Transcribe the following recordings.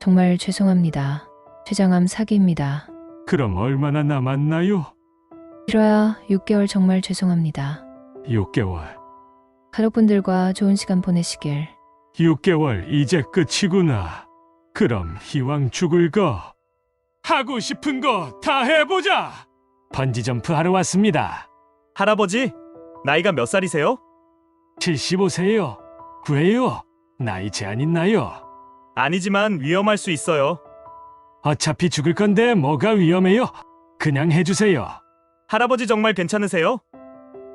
정말 죄송합니다. 췌장암 사기입니다. 그럼 얼마나 남았나요? 길어야 6개월 정말 죄송합니다. 6개월. 가족분들과 좋은 시간 보내시길. 6개월 이제 끝이구나. 그럼 이왕 죽을 거 하고 싶은 거 다 해보자. 번지 점프 하러 왔습니다. 할아버지, 나이가 몇 살이세요? 75세요. 왜요? 나이 제한 있나요? 아니지만 위험할 수 있어요. 어차피 죽을 건데 뭐가 위험해요? 그냥 해주세요. 할아버지 정말 괜찮으세요?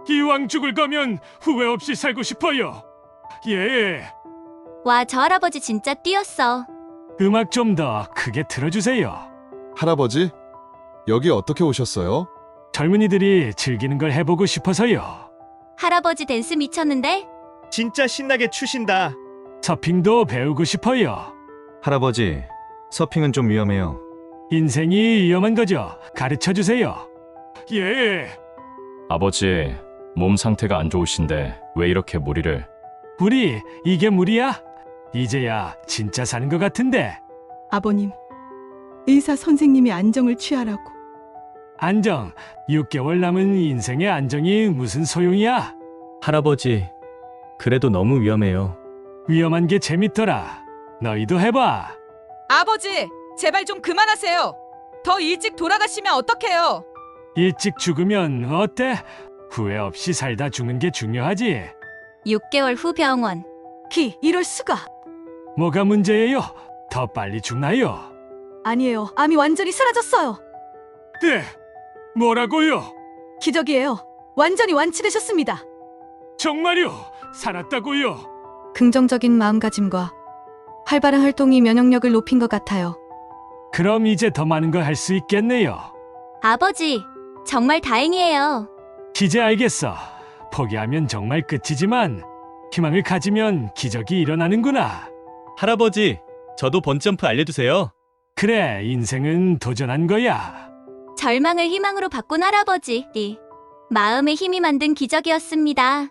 이왕 죽을 거면 후회 없이 살고 싶어요. 예. 와, 저 할아버지 진짜 뛰었어. 음악 좀 더 크게 틀어주세요. 할아버지, 여기 어떻게 오셨어요? 젊은이들이 즐기는 걸 해보고 싶어서요. 할아버지 댄스 미쳤는데? 진짜 신나게 추신다. 서핑도 배우고 싶어요. 할아버지, 서핑은 좀 위험해요. 인생이 위험한 거죠. 가르쳐 주세요. 예. 아버지, 몸 상태가 안 좋으신데 왜 이렇게 무리를? 우리 이게 무리야? 이제야 진짜 사는 것 같은데. 아버님, 의사 선생님이 안정을 취하라고. 안정. 6개월 남은 인생의 안정이 무슨 소용이야? 할아버지, 그래도 너무 위험해요. 위험한 게 재밌더라. 너희도 해봐. 아버지, 제발 좀 그만하세요. 더 일찍 돌아가시면 어떡해요? 일찍 죽으면 어때? 후회 없이 살다 죽는 게 중요하지. 6개월 후 병원. 키, 이럴 수가. 뭐가 문제예요? 더 빨리 죽나요? 아니에요. 암이 완전히 사라졌어요. 네. 뭐라고요? 기적이에요. 완전히 완치되셨습니다. 정말요? 살았다고요? 긍정적인 마음가짐과 활발한 활동이 면역력을 높인 것 같아요. 그럼 이제 더 많은 걸 할 수 있겠네요. 아버지, 정말 다행이에요. 이제 알겠어. 포기하면 정말 끝이지만 희망을 가지면 기적이 일어나는구나. 할아버지, 저도 번점프 알려주세요. 그래, 인생은 도전한 거야. 절망을 희망으로 바꾼 할아버지. 마음의 힘이 만든 기적이었습니다.